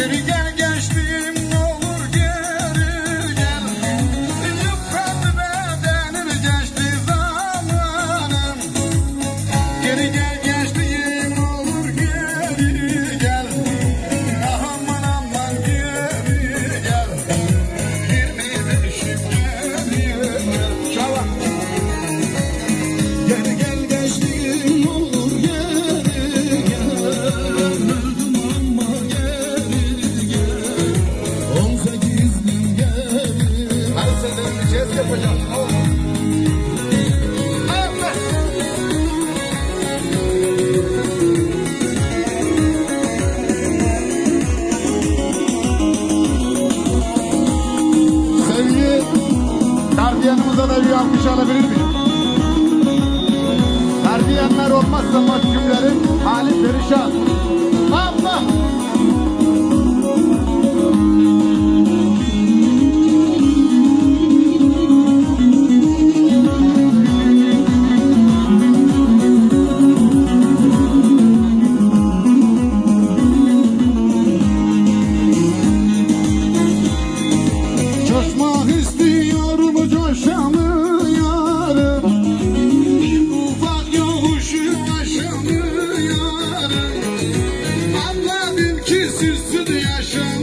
Yeah. güzel bir alkış alabilir miyim? Terbiyenler olmazsa mahkumların hali perişan.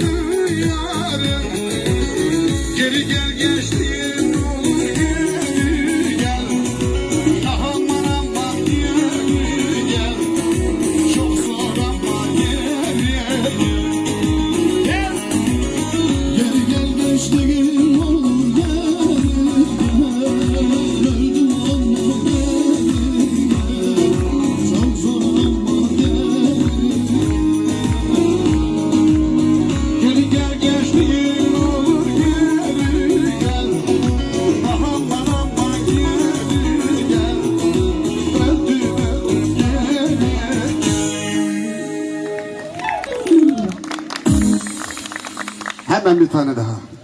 Yaşamıyorum Geri gel gençliğim ne olur geri gel. Aman aman geri gel. Çok zor ama geri gel. Gel gel gençliğim Hemen bir tane daha.